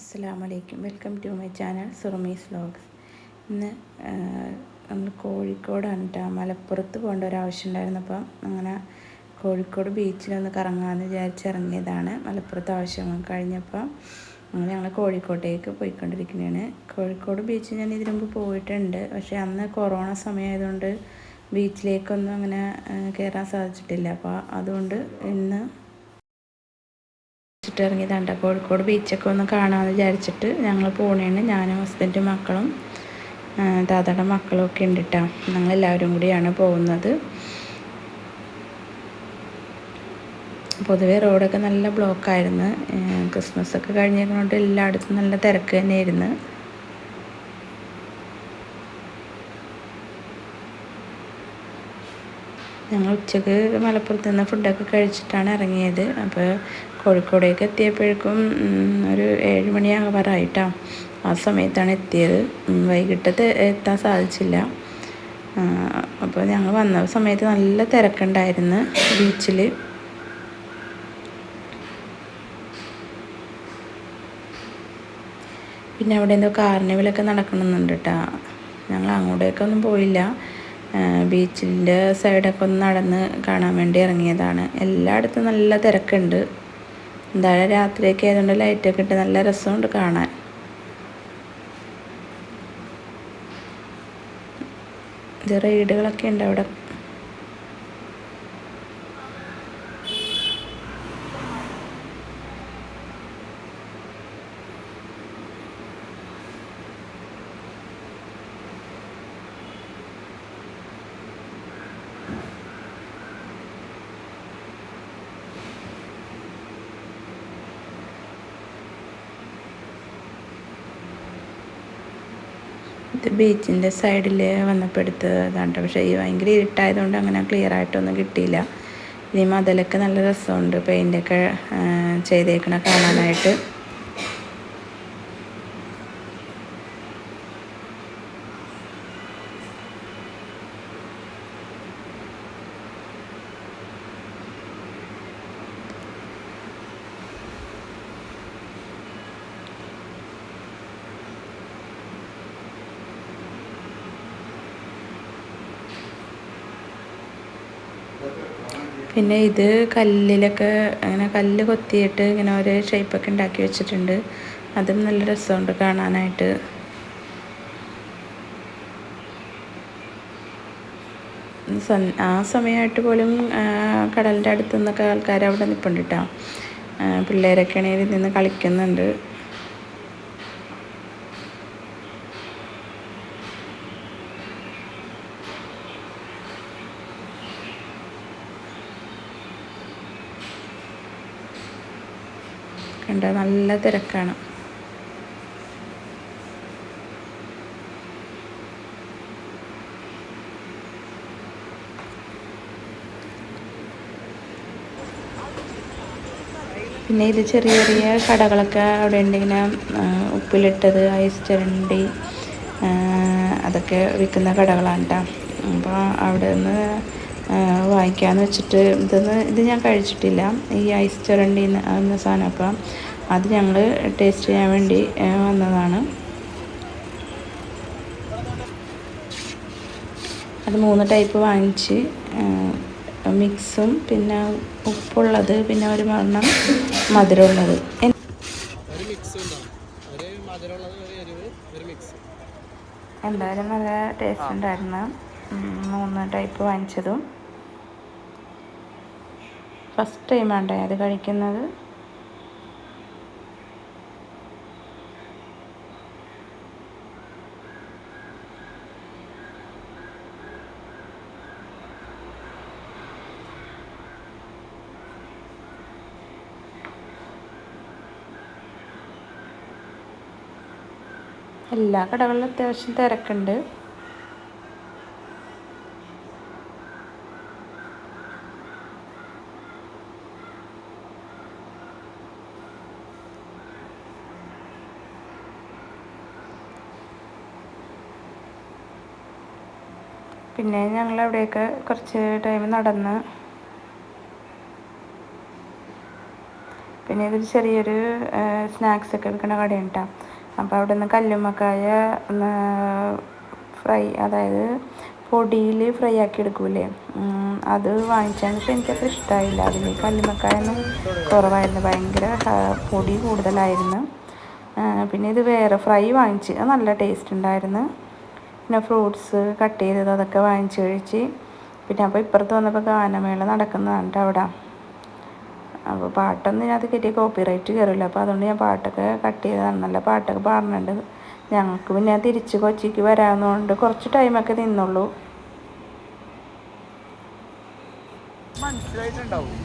അസ്സലാമു വലൈക്കും welcome to my channel സുറമീസ് വ്ലോഗ്സ്. ഇന്ന് നമ്മൾ കോഴിക്കോടാണ് കേട്ടോ മലപ്പുറത്ത് പോകേണ്ട ഒരു ആവശ്യം ഉണ്ടായിരുന്നു. അപ്പം അങ്ങനെ കോഴിക്കോട് ബീച്ചിലൊന്ന് കറങ്ങാമെന്ന് വിചാരിച്ചിറങ്ങിയതാണ് മലപ്പുറത്ത് ആവശ്യം കഴിഞ്ഞപ്പം അങ്ങനെ ഞങ്ങൾ കോഴിക്കോട്ടേക്ക് പോയിക്കൊണ്ടിരിക്കുന്നതാണ്. കോഴിക്കോട് ബീച്ച് ഞാൻ ഇതിനു മുമ്പ് പോയിട്ടുണ്ട്. പക്ഷേ അന്ന് കൊറോണ സമയമായതുകൊണ്ട് ബീച്ചിലേക്കൊന്നും അങ്ങനെ കയറാൻ സാധിച്ചിട്ടില്ല. അപ്പോൾ അതുകൊണ്ട് ഇന്ന് വെച്ചിട്ട് ഇറങ്ങിയതാണ്ട കോഴിക്കോട് ബീച്ചൊക്കെ ഒന്ന് കാണാമെന്ന് വിചാരിച്ചിട്ട് ഞങ്ങൾ പോണേണ് ഞാനും ഹസ്ബൻഡും മക്കളും ദാദയുടെ മക്കളും ഒക്കെ ഉണ്ട് കേട്ടോ ഞങ്ങളെല്ലാവരും കൂടിയാണ് പോകുന്നത്. പൊതുവേ റോഡൊക്കെ നല്ല ബ്ലോക്കായിരുന്നു ക്രിസ്മസ് ഒക്കെ കഴിഞ്ഞിരുന്നോണ്ട് എല്ലായിടത്തും നല്ല തിരക്ക് തന്നെയായിരുന്നു. ഞങ്ങൾ ഉച്ചയ്ക്ക് മലപ്പുറത്ത് നിന്ന് ഫുഡൊക്കെ കഴിച്ചിട്ടാണ് ഇറങ്ങിയത്. അപ്പോൾ കോഴിക്കോടേക്ക് എത്തിയപ്പോഴേക്കും ഒരു ഏഴ് മണിയാകാറായിട്ടാണ് ആ സമയത്താണ് എത്തിയത്. വൈകിട്ടത്തെ എത്താൻ സാധിച്ചില്ല. അപ്പോൾ ഞങ്ങൾ വന്ന സമയത്ത് നല്ല തിരക്കുണ്ടായിരുന്നു ബീച്ചിൽ പിന്നെ അവിടെ എന്തോ കാർണിവലൊക്കെ നടക്കണമെന്നുണ്ട് കേട്ടോ ഞങ്ങൾ അങ്ങോട്ടേക്കൊന്നും പോയില്ല. ബീച്ചിന്റെ സൈഡൊക്കെ ഒന്ന് നടന്ന് കാണാൻ വേണ്ടി ഇറങ്ങിയതാണ്. എല്ലായിടത്തും നല്ല തിരക്കുണ്ട്. എന്തായാലും രാത്രിയൊക്കെ ആയതുകൊണ്ട് ലൈറ്റൊക്കെ ഇട്ട് നല്ല രസമുണ്ട് കാണാൻ. റൈഡുകളൊക്കെ ഉണ്ട് അവിടെ. ഇത് ബീച്ചിന്റെ സൈഡിൽ വന്നപ്പോൾ എടുത്തതാണ് പക്ഷേ ഈ ഭയങ്കര ഇരുട്ടായതുകൊണ്ട് അങ്ങനെ ക്ലിയർ ആയിട്ടൊന്നും കിട്ടിയില്ല. ഇനി മതിലൊക്കെ നല്ല രസമുണ്ട്. പെയിന്റൊക്കെ ചെയ്തേക്കണ കാണാനായിട്ട്. പിന്നെ ഇത് കല്ലിലൊക്കെ അങ്ങനെ കല്ല് കൊത്തിയിട്ട് ഇങ്ങനെ ഒരു ഷേപ്പൊക്കെ ഉണ്ടാക്കി വെച്ചിട്ടുണ്ട്. അതും നല്ല രസമുണ്ട് കാണാനായിട്ട്. ആ സമയമായിട്ട് പോലും കടലിന്റെ അടുത്തു നിന്നൊക്കെ ആൾക്കാർ അവിടെ നിൽപ്പുണ്ട് കേട്ടോ പിള്ളേരൊക്കെ ആണെങ്കിൽ നിന്ന് കളിക്കുന്നുണ്ട്. കണ്ട നല്ല തിരക്കാണ്. പിന്നെ ഇത് ചെറിയ ചെറിയ കടകളൊക്കെ അവിടെ ഉണ്ട്. ഇങ്ങനെ ഉപ്പിലിട്ടത് ഐസ് ചരണ്ടി അതൊക്കെ വിൽക്കുന്ന കടകളാണ് കേട്ടോ അപ്പോൾ അവിടെ നിന്ന് വാങ്ങിക്കാമെന്ന് വെച്ചിട്ട് ഇതൊന്ന് ഇത് ഞാൻ കഴിച്ചിട്ടില്ല. ഈ ഐസ് ചുരണ്ടി എന്ന സാധനം. അപ്പം അത് ഞങ്ങൾ ടേസ്റ്റ് ചെയ്യാൻ വേണ്ടി വന്നതാണ്. അത് മൂന്ന് ടൈപ്പ് വാങ്ങിച്ച് മിക്സും പിന്നെ ഉപ്പുള്ളത് പിന്നെ ഒരു മരണം മധുരമുള്ളത്. എന്തായാലും നല്ല ടേസ്റ്റ് ഉണ്ടായിരുന്നു. മൂന്ന് ടൈപ്പ് വാങ്ങിച്ചതും. ഫസ്റ്റ് ടൈമാണ് അത് കഴിക്കുന്നത്. എല്ലാ കടകളിലും അത്യാവശ്യം തിരക്കുണ്ട്. പിന്നെ ഞങ്ങൾ അവിടെയൊക്കെ കുറച്ച് ടൈം നടന്ന് പിന്നെ ഇതൊരു ചെറിയൊരു സ്നാക്സ് ഒക്കെ വിൽക്കുന്ന കടയാണ് കേട്ടോ അപ്പോൾ അവിടെ നിന്ന് കല്ലുമ്മക്കായ ഫ്രൈ അതായത് പൊടിയിൽ ഫ്രൈ ആക്കി എടുക്കൂലേ അത് വാങ്ങിച്ചാൽ ഇപ്പം എനിക്കത്ര ഇഷ്ടമായില്ല അതിൽ കല്ലുമ്മക്കായൊന്നും കുറവായിരുന്നു. ഭയങ്കര പൊടി കൂടുതലായിരുന്നു. പിന്നെ ഇത് വേറെ ഫ്രൈ വാങ്ങിച്ച്. നല്ല ടേസ്റ്റ് ഉണ്ടായിരുന്നു. പിന്നെ ഫ്രൂട്ട്സ് കട്ട് ചെയ്തത് അതൊക്കെ വാങ്ങിച്ച് കഴിച്ച്. പിന്നെ അപ്പോൾ ഇപ്പുറത്ത് വന്നപ്പോൾ ഗാനമേള നടക്കുന്നതാണ് അവിടെ. അപ്പോൾ പാട്ടൊന്നും ഇതിനകത്ത് കയറ്റിയ കോപ്പി റൈറ്റ് കയറില്ല. അപ്പോൾ അതുകൊണ്ട് ഞാൻ പാട്ടൊക്കെ കട്ട് ചെയ്തതാണ്. നല്ല പാട്ടൊക്കെ പാടുന്നുണ്ട്. ഞങ്ങൾക്ക് പിന്നെ തിരിച്ച് കൊച്ചിക്ക് വരാവുന്നതുകൊണ്ട് കുറച്ച് ടൈമൊക്കെ നിന്നുള്ളൂ. മനസ്സിലായിട്ടുണ്ടാവും.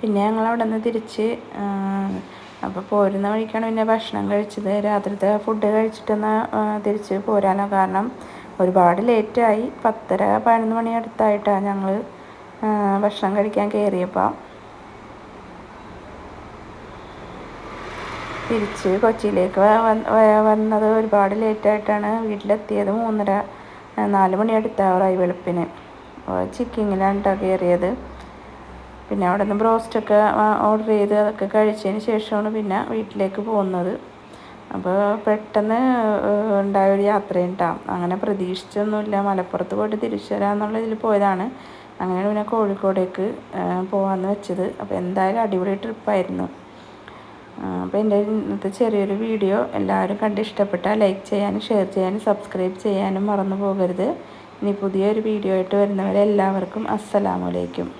പിന്നെ ഞങ്ങൾ അവിടെ നിന്ന് തിരിച്ച് അപ്പോൾ പോരുന്ന വഴിക്കാണ് പിന്നെ ഭക്ഷണം കഴിച്ചത്. രാത്രിത്തെ ഫുഡ് കഴിച്ചിട്ടൊന്ന് തിരിച്ച് പോരാനോ. കാരണം ഒരുപാട് ലേറ്റായി പത്തര പതിനൊന്ന് മണി അടുത്തായിട്ടാണ് ഞങ്ങൾ ഭക്ഷണം കഴിക്കാൻ കയറിയപ്പോൾ തിരിച്ച് കൊച്ചിയിലേക്ക് വന്നത് ഒരുപാട് ലേറ്റായിട്ടാണ് വീട്ടിലെത്തിയത് മൂന്നര നാല് മണി അടുത്താവറായി വെളുപ്പിന് ചിക്കിങ്ങിലാണ് കേട്ടോ കയറിയത് പിന്നെ അവിടെ നിന്ന് ബ്രോസ്റ്റൊക്കെ ഓർഡർ ചെയ്ത് അതൊക്കെ കഴിച്ചതിന് ശേഷമാണ് പിന്നെ വീട്ടിലേക്ക് പോകുന്നത്. അപ്പോൾ പെട്ടെന്ന് ഉണ്ടായ ഒരു യാത്രയുണ്ടാവും അങ്ങനെ പ്രതീക്ഷിച്ചൊന്നുമില്ല. മലപ്പുറത്ത് പോയിട്ട് തിരിച്ചു വരാമെന്നുള്ള ഇതിൽ പോയതാണ്. അങ്ങനെയാണ് പിന്നെ കോഴിക്കോടേക്ക് പോകാമെന്ന് വെച്ചത്. അപ്പോൾ എന്തായാലും അടിപൊളി ട്രിപ്പായിരുന്നു. അപ്പോൾ എന്റെ ഇന്നത്തെ ചെറിയൊരു വീഡിയോ എല്ലാവരും കണ്ട് ഇഷ്ടപ്പെട്ടാൽ ലൈക്ക് ചെയ്യാനും ഷെയർ ചെയ്യാനും സബ്സ്ക്രൈബ് ചെയ്യാനും മറന്നു പോകരുത്. ഇനി പുതിയൊരു വീഡിയോ ആയിട്ട് വരുന്നവരെ എല്ലാവർക്കും അസ്സലാമലൈക്കും